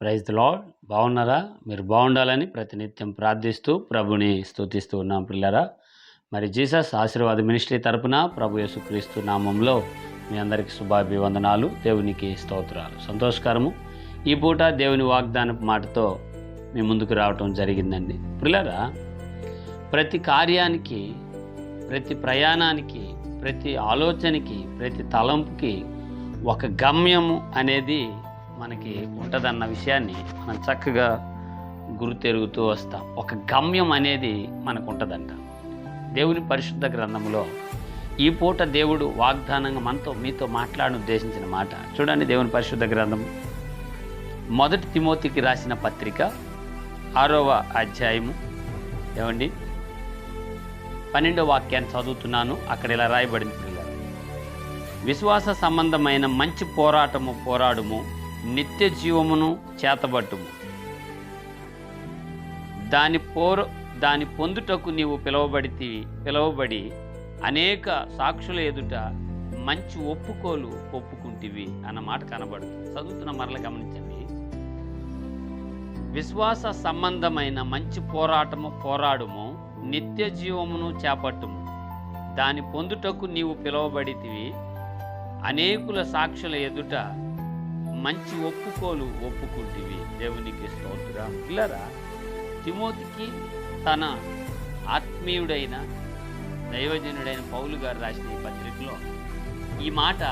Praise lord బాగున్నారా? మీరు బాగుండాలని ప్రతినిత్యం ప్రార్థిస్తూ ప్రభుని స్తుతిస్తూ ఉన్నాం పిల్లరా మరి జీసస్ ఆశీర్వాద మినిస్ట్రీ తరపున ప్రభు యేసుక్రీస్తు నామంలో మీ అందరికీ శుభాభివందనాలు దేవునికి స్తోత్రాలు. సంతోషకరము. ఈ పూట దేవుని వాగ్దాన మాటతో మీ ముందుకు రావటం జరిగిందండి. పిల్లరా ప్రతి కార్యానికి ప్రతి ప్రయాణానికి ప్రతి ఆలోచనకి ప్రతి తలంపుకి ఒక గమ్యము అనేది మనకి ఉంటుందన్న విషయాన్ని మనం చక్కగా గుర్తెరుగుతూ వస్తాం. ఒక గమ్యం అనేది మనకు ఉంటుందంట దేవుని పరిశుద్ధ గ్రంథంలో ఈ పూట దేవుడు వాగ్దానంగా మనతో మీతో మాట్లాడిన ఉద్దేశించిన మాట. చూడండి దేవుని పరిశుద్ధ గ్రంథం. మొదటి తిమోతికి రాసిన పత్రిక ఆరవ అధ్యాయము. ఏమండి? పన్నెండో వాక్యాన్ని చదువుతున్నాను. అక్కడ ఇలా రాయబడింది. పిల్లలు విశ్వాస సంబంధమైన మంచి పోరాటము పోరాడుము నిత్య జీవమును చేతబట్టుము. దాని పోర దాని పొందుటకు నీవు పిలువబడితి పిలువబడి అనేక సాక్షుల ఎదుట మంచి ఒప్పుకోలు ఒప్పుకుంటివి అన్న మాట కనబడుతుంది. చదువుతున్న మరల గమనించండి. విశ్వాస సంబంధమైన మంచి పోరాటము పోరాడుము నిత్య జీవమును చేపట్టుము. దాని పొందుటకు నీవు పిలువబడితివి అనేకుల సాక్షుల ఎదుట మంచి ఒప్పుకోలు ఒప్పుకుంటివి. దేవునికి స్తోత్రం. పిల్లరా తిమోతికి తన ఆత్మీయుడైన దైవజనుడైన పౌలు గారు రాసిన ఈ పత్రికలో ఈ మాట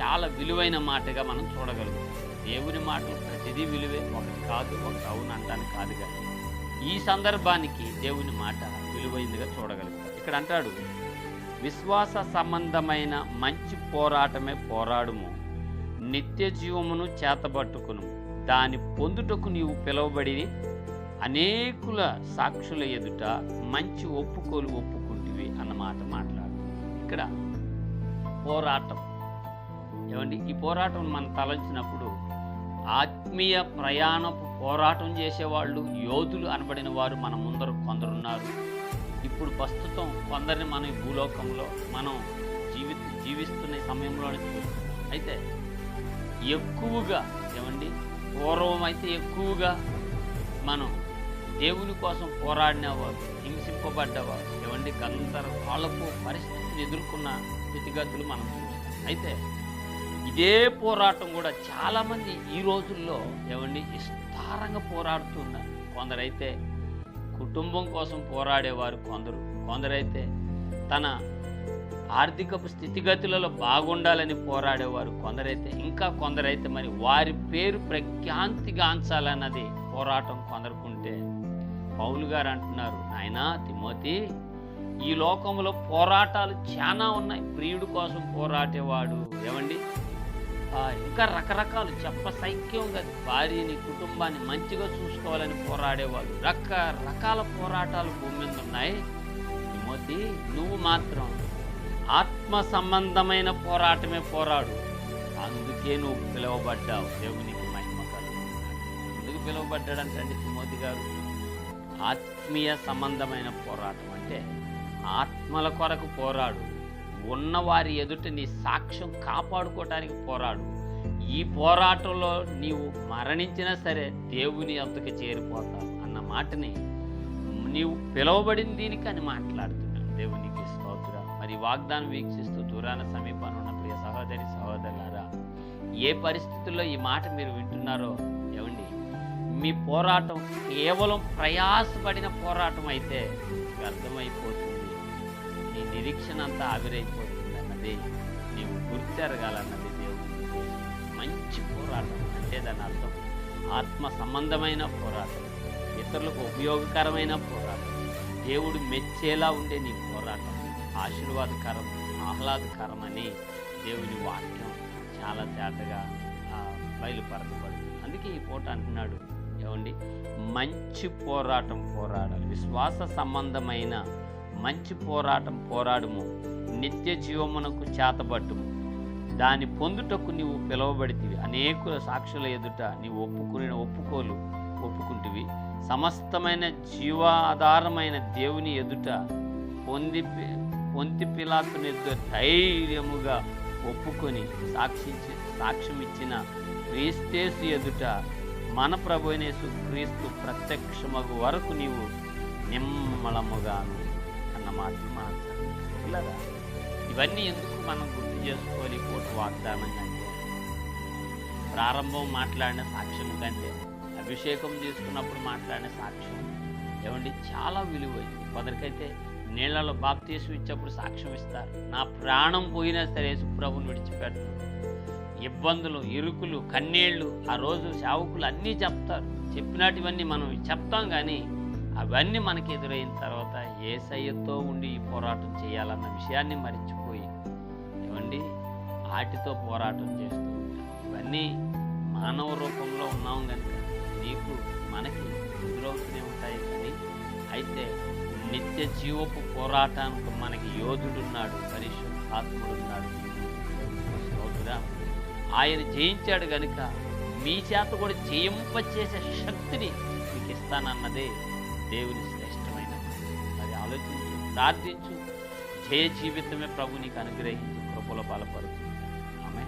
చాలా విలువైన మాటగా మనం చూడగలుగుతాం. దేవుని మాటలు ప్రతిదీ విలువే. ఒకటి కాదు ఒకటి అవును అంటాను కాదు కానీ ఈ సందర్భానికి దేవుని మాట విలువైనదిగా చూడగలుగుతాం. ఇక్కడ అంటాడు విశ్వాస సంబంధమైన మంచి పోరాటమే పోరాడుము. నిత్య జీవమును చేతబట్టుకును. దాని పొందుటకు నీవు పిలువబడి అనేకుల సాక్షుల ఎదుట మంచి ఒప్పుకోలు ఒప్పుకుంటివి అన్నమాట మాట్లాడు. ఇక్కడ పోరాటం. ఏమండి? ఈ పోరాటం మనం తలంచినప్పుడు ఆత్మీయ ప్రయాణపు పోరాటం చేసేవాళ్ళు యోధులు అనబడిన వారు మన ముందర కొందరున్నారు. ఇప్పుడు ప్రస్తుతం కొందరిని మనం ఈ భూలోకంలో మనం జీవి జీవిస్తున్న సమయంలోనే చూస్తున్నాం. అయితే ఎక్కువగా ఏమండి? పూర్వం అయితే ఎక్కువగా మనం దేవుని కోసం పోరాడినవారు హింసింపబడ్డవారు ఏమండి? గందరగోళపు పరిస్థితిని ఎదుర్కొన్న స్థితిగతులు మనం చూస్తాం. అయితే ఇదే పోరాటం కూడా చాలామంది ఈ రోజుల్లో ఏమండి? విస్తారంగా పోరాడుతున్నారు కొందరైతే కుటుంబం కోసం పోరాడేవారు కొందరు. కొందరైతే తన ఆర్థికపు స్థితిగతులలో బాగుండాలని పోరాడేవారు కొందరైతే. ఇంకా కొందరైతే మరి వారి పేరు ప్రఖ్యాంతిగాంచాలన్నది పోరాటం కొందరుకుంటే. పౌలు గారు అంటున్నారు నాయనా తిమోతి ఈ లోకంలో పోరాటాలు చాలా ఉన్నాయి. ప్రియుడు కోసం పోరాటేవాడు ఏమండి ఇంకా రకరకాలు చెప్ప సైక్యంగా భార్యని కుటుంబాన్ని మంచిగా చూసుకోవాలని పోరాడేవాడు. రకరకాల పోరాటాలు భూమి మీద ఉన్నాయి. తిమోతి నువ్వు మాత్రం ఆత్మ సంబంధమైన పోరాటమే పోరాడు. అందుకే నువ్వు పిలువబడ్డావు. దేవునికి మహిమ కలుగు ఎందుకు పిలువబడ్డాడంటే తిమోతి గారు? ఆత్మీయ సంబంధమైన పోరాటం అంటే ఆత్మల కొరకు పోరాడు. ఉన్నవారి ఎదుట నీ సాక్ష్యం కాపాడుకోవటానికి పోరాడు. ఈ పోరాటంలో నీవు మరణించినా సరే దేవుని అంతకు చేరిపోతావు అన్న మాటని నీవు పిలువబడిన దీనికి అని మాట్లాడుతున్నాను దేవునికి వాగ్దానం వీక్షిస్తూ దూరాన సమీపంలో ఉన్న ప్రియ సహోదరి సహోదరులారా ఏ పరిస్థితుల్లో ఈ మాట మీరు వింటున్నారో ఏమండి? మీ పోరాటం కేవలం ప్రయాసపడిన పోరాటం అయితే వ్యర్థమైపోతుంది. నీ నిరీక్షణ అంతా ఆవిరైపోతుంది అన్నది నీవు గుర్తెరగాలన్నది దేవుని మంచి పోరాటం. అంటే దాని అర్థం ఆత్మ సంబంధమైన పోరాటం ఇతరులకు ఉపయోగకరమైన పోరాటం. దేవుడు మెచ్చేలా ఉండే నీకు ఆశీర్వాదకరం ఆహ్లాదకరం అని దేవుని వాక్యం చాలా తేటగా బయలుపరచబడింది. అందుకే ఈ పూట అంటున్నాడు ఏమండి? మంచి పోరాటం పోరాడాలి. విశ్వాస సంబంధమైన మంచి పోరాటం పోరాడము. నిత్య జీవమునకు చేతబట్టుము. దాని పొందుటకు నీవు పిలువబడితివి. అనేకుల సాక్షుల ఎదుట నీవు ఒప్పుకుని ఒప్పుకోలు ఒప్పుకుంటివి. సమస్తమైన జీవాధారమైన దేవుని ఎదుట పొంది పొంతి పిలాతుని ధైర్యముగా ఒప్పుకొని సాక్షించి సాక్ష్యం ఇచ్చిన క్రీస్తేసు ఎదుట మన ప్రభునేసు క్రీస్తు ప్రత్యక్షమగు వరకు నీవు నిమ్మలముగాను అన్న మాట. మనం ఇవన్నీ ఎందుకు మనం గుర్తు చేసుకోవాలి కోటి వాగ్దానం కంటే ప్రారంభం మాట్లాడిన సాక్ష్యం కంటే అభిషేకం తీసుకున్నప్పుడు మాట్లాడిన సాక్ష్యం. ఏమండి? చాలా విలువైంది. కొందరికైతే నీళ్ళలో బాప్తీసు ఇచ్చేప్పుడు సాక్ష్యం ఇస్తారు. నా ప్రాణం పోయినా సరే సుప్రభుని విడిచిపెట్టను. ఇబ్బందులు ఇరుకులు కన్నీళ్ళు ఆ రోజు సేవకులు అన్నీ చెప్తారు. చెప్పినటువన్నీ మనం చెప్తాం కానీ అవన్నీ మనకి ఎదురైన తర్వాత ఏ సయ్యతో ఉండి ఈ పోరాటం చేయాలన్న విషయాన్ని మరిచిపోయి ఏమండి? ఆటితో పోరాటం చేస్తూ ఇవన్నీ మానవ రూపంలో ఉన్నాం కనుక నీకు మనకి ఎదురవుతూనే ఉంటాయి కానీ అయితే నిత్య జీవపు పోరాటానికి మనకి యోధుడున్నాడు పరిశుద్ధాత్ముడున్నాడు. స్తోత్రం. ఆయన జయించాడు గనుక మీ చేత కూడా జయింపచేసే శక్తిని మీకు ఇస్తానన్నదే దేవుని శ్రేష్టమైన మాట. మరి ఆలోచించు ప్రార్థించు. జయ జీవితమే ప్రభు నీకు అనుగ్రహించి కృపలో బలపరుచు. ఆమె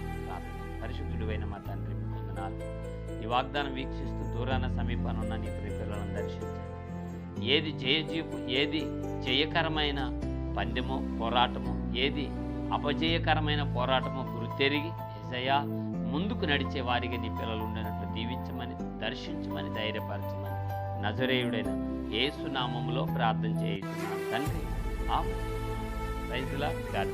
పరిశుద్ధుడువైన మా తండ్రి వందనాలు. ఈ వాగ్దానం వీక్షిస్తూ దూరాన సమీపాన ఉన్న నీ ప్రియ పిల్లలను దర్శించండి. ఏది జయజీపు ఏది జయకరమైన పందెమో పోరాటమో ఏది అపజయకరమైన పోరాటమో గురితెరిగి ఎసయ్యా ముందుకు నడిచే వారిగా నీ పిల్లలు ఉండనట్లు దీవించమని దర్శించమని ధైర్యపరచమని నజరేయుడైన ఏసునామంలో ప్రార్థన చేయించున్నాను తండ్రి రైతుల గాడ్